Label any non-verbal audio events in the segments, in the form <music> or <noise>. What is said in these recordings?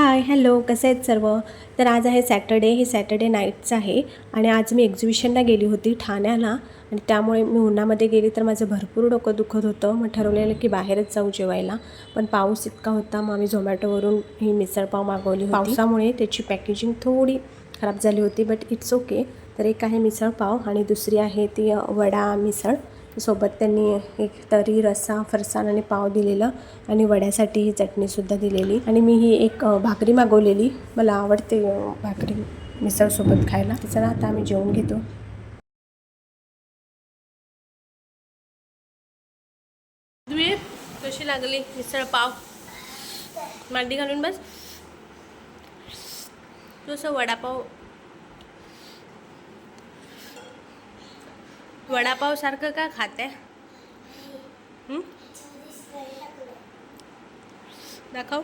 Hi hello कसे आहेत सर्व? तर आज आहे सॅटर्डे हे सॅटर्डे नाईटचं आहे आणि आज मी एक्झिबिशनला गेली होती ठाण्याला आणि त्यामुळे मी उन्हामध्ये गेली तर माझं भरपूर डोकं दुखत होतं. मग ठरवलेलं की बाहेरच जाऊ जेवायला. पण पाऊस इतका होता मग आम्ही झोमॅटोवरून ही मिसळपाव मागवली होती. पावसामुळे त्याची पॅकेजिंग थोडी खराब झाली होती बट इट्स ओके तर एक आहे मिसळपाव आणि दुसरी आहे ती वडा मिसळ. सोबत त्यांनी एक तरी रस्सा फरसाण आणि पाव दिलेलं आणि वड्यासाठी ही चटणीसुद्धा दिलेली. आणि मी ही एक भाकरी मागवलेली. मला आवडते भाकरी मिसळसोबत खायला. तर चला आता आम्ही जेवून घेतो. कशी लागली मिसळ पाव? मांडी घालून बस. तू असं वडापाव वडापाव सारखं का खाते? हं? दाखव.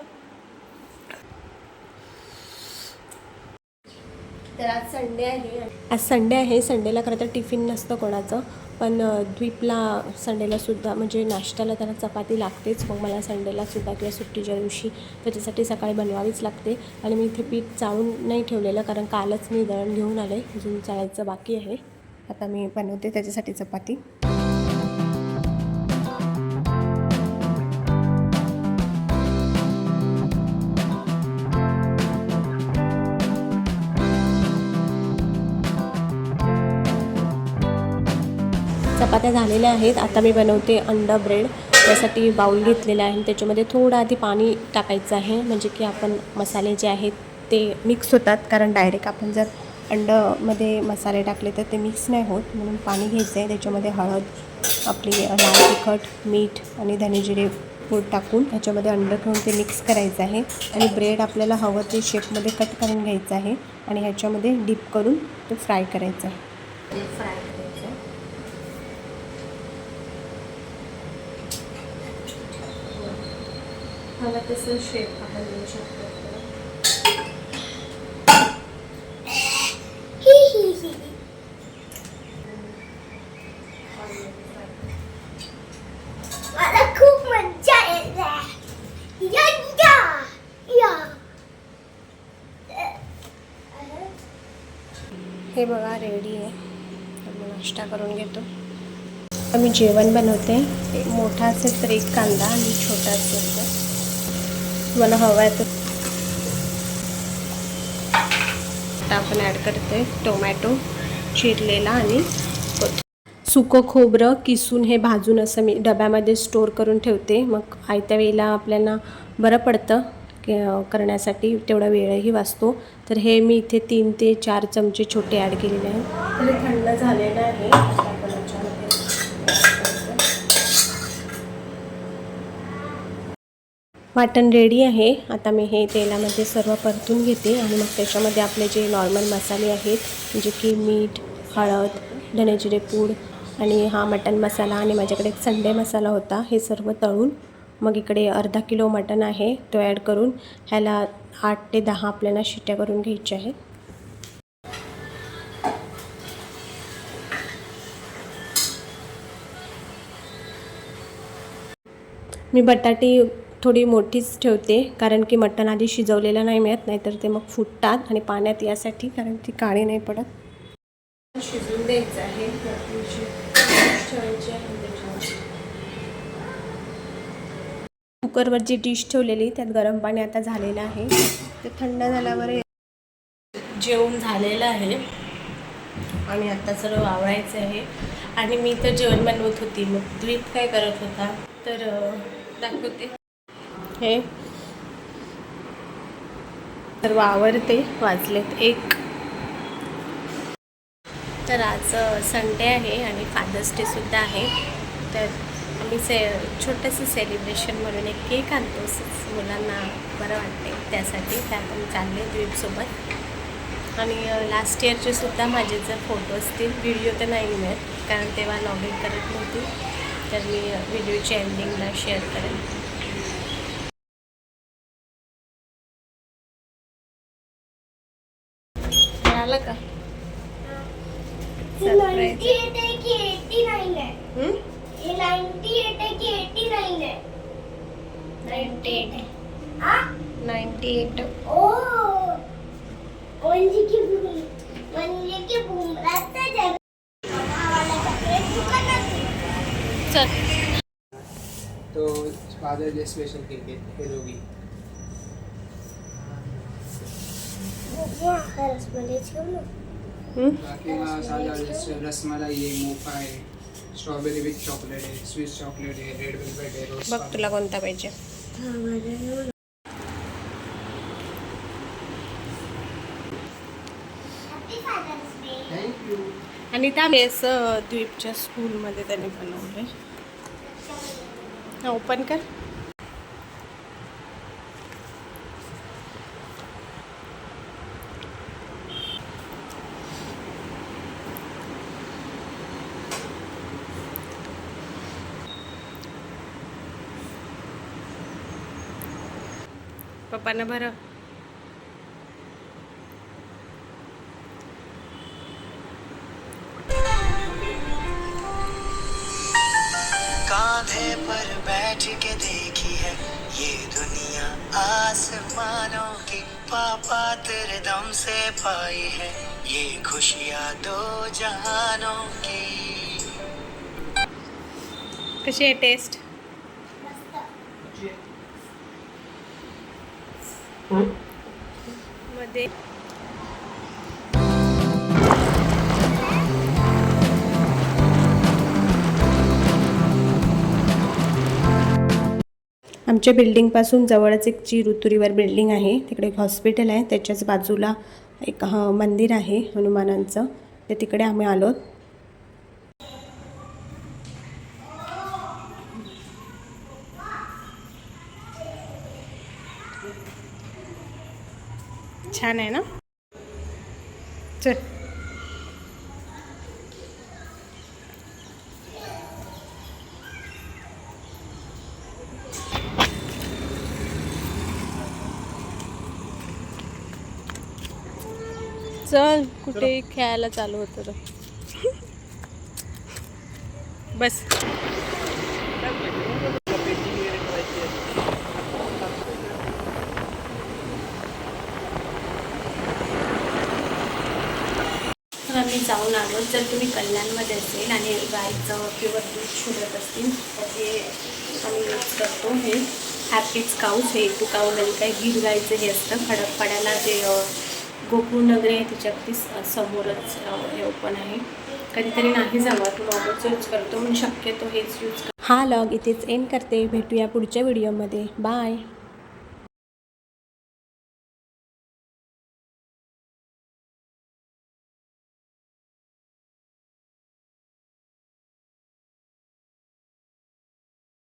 तर आज संडे आहे आज संडे आहे. संडेला खरं तर टिफिन नसतं कोणाचं. पण द्वीपला संडेला सुद्धा म्हणजे नाश्त्याला त्याला चपाती लागतेच. मग मला संडेला सुद्धा किंवा सुट्टीच्या दिवशी त्याच्यासाठी सकाळी बनवावीच लागते. आणि मी इथे पीठ चाळून नाही ठेवलेलं कारण कालच मी दळण घेऊन आले. अजून चाळायचं बाकी आहे. आता मी बनवते त्याच्यासाठी चपाती. चपात्या झालेल्या आहेत. आता मी बनवते अंडा ब्रेड. त्यासाठी बाऊल घेतलेला आहे. त्याच्यामध्ये थोडं आधी पाणी टाकायचं आहे. म्हणजे की आपण मसाले जे आहेत ते मिक्स होतात. कारण डायरेक्ट आपण जर अंडमध्ये मसाले टाकले तर ते मिक्स नाही होत म्हणून पाणी घ्यायचं आहे. त्याच्यामध्ये हळद आपली लाल तिखट मीठ आणि धनेजिरे पूड टाकून त्याच्यामध्ये अंड ठेवून ते मिक्स करायचं आहे. आणि ब्रेड आपल्याला हवं ते शेपमध्ये कट करून घ्यायचं आहे आणि ह्याच्यामध्ये डीप करून ते फ्राय आहे फ्राय करायचं आहे. हवा तसं शेप आपण देऊ शकतो. हे बघा रेडी आहे. मी नाश्ता करून घेतो. आता मी जेवण बनवते. मोठा असेल तर एक कांदा आणि छोटा असेल तर तुम्हाला हवा आहे तर. आता आपण ॲड करते टोमॅटो चिरलेला आणि सुकं खोबरं किसून हे भाजून असं मी डब्यामध्ये स्टोर करून ठेवते. मग आयत्या वेळेला आपल्याला बरं पडतं की करण्यासाठी तेवढा वेळही वाचतो. तर हे मी इथे तीन ते चार चमचे छोटे ॲड केलेले आहे तर हे थंड झालेलं आहे. वाटण रेडी आहे आता मी हे तेलामध्ये सर्व परतून घेते आणि मग त्याच्यामध्ये आपले जे नॉर्मल मसाले आहेत म्हणजे की मीठ हळद धनेजिरे पूड आणि हा मटन मसाला आणि माझ्याकडे एक संडे मसाला होता हे सर्व तळून मग इकडे अर्धा किलो मटन आहे तो ॲड करून ह्याला आठ ते दहा आपल्याला शिट्ट्या करून घ्यायच्या आहेत. मी बटाटी थोडी मोठीच ठेवते कारण की मटण आधी शिजवलेलं नाही मिळत नाहीतर ते मग फुटतात आणि पाण्यात यासाठी कारण ती काळी नाही पडत. शिजून द्यायचं आहे कुकरवर जी डिश ठेवलेली त्यात गरम पाणी आता झालेलं आहे. ते थंड झाल्यावर जेवण झालेलं आहे. आणि आता सर्व वावरायचं आहे. आणि मी तर जेवण बनवत होती. मग द्वीप काय करत होता? तर दाखवते. हे सर्व वावरते वाजलेत एक. तर आज संडे आहे आणि फादर्स डे सुद्धा आहे. तर आम्ही से छोटंसं सेलिब्रेशन म्हणून एक केक आणतो. मुलांना बरं वाटते त्यासाठी. त्यात आम्ही चालले द्वीपसोबत. आणि लास्ट इयरचे सुद्धा माझे जर फोटो असतील व्हिडिओ तर नाही मिळत. कारण तेव्हा लॉग इन करत नव्हती. तर मी व्हिडिओच्या एंडिंगला शेअर करेन. मिळालं का? नाईन्टी एट आहे की एटी नाईन आहे हं? हे नाईन्टी एट। आहे की एटी नाईन आहे नाईन्टी एट हा नाईन्टी एट ओ म्हणजे की बुम म्हणजे की बुमराचं जग आम्हाला चॉकलेट दुकानात चल तो फादर डे स्पेशल केक आहे हेरोगी रसमलाई ठेव ना बाकी हा। स्ट्रॉबेरी विथ चॉकलेट आहे स्वीट चॉकलेट आहे रेड वेलवेट आहे रोज बघ तुला कोणता पाहिजे. आणि त्या मेस द्वीपच्या स्कूलमध्ये त्याने बनवले ओपन कर. पप्पांना बरं कांधे पर बैठ के देखी है ये दुनिया आसमानों की। पापा तेरे दम से पाई है ये खुशियाँ दो जहानों की। कशी टेस्ट मध्ये. आमच्या बिल्डिंगपासून जवळच एक जी ऋतुरीवर बिल्डिंग आहे. तिकडे एक हॉस्पिटल आहे. त्याच्याच बाजूला एक ह मंदिर आहे हनुमानांचं. ते तिकडे आम्ही आलो छान आहे ना? चल. चल कुठे खेळायला चालू होतं <laughs> बस. जाऊन आलो. जर तुम्ही कल्याणमध्ये असेल आणि गायचं किंवा दूध शोधत असतील तर हे आम्ही यूज करतो. हे हॅपीच काऊस हे टू काऊ म्हणजे काही गीर गायचं हे असतं. खडकपाड्याला जे गोकुळ नगरी आहे त्याच्या अगदी समोरच हे ओपन आहे. कधीतरी नाही जावा तू नॉबल्स यूज करतो. म्हणून शक्यतो हेच यूज हा लॉग इथेच एंड करते. भेटूया पुढच्या व्हिडिओमध्ये बाय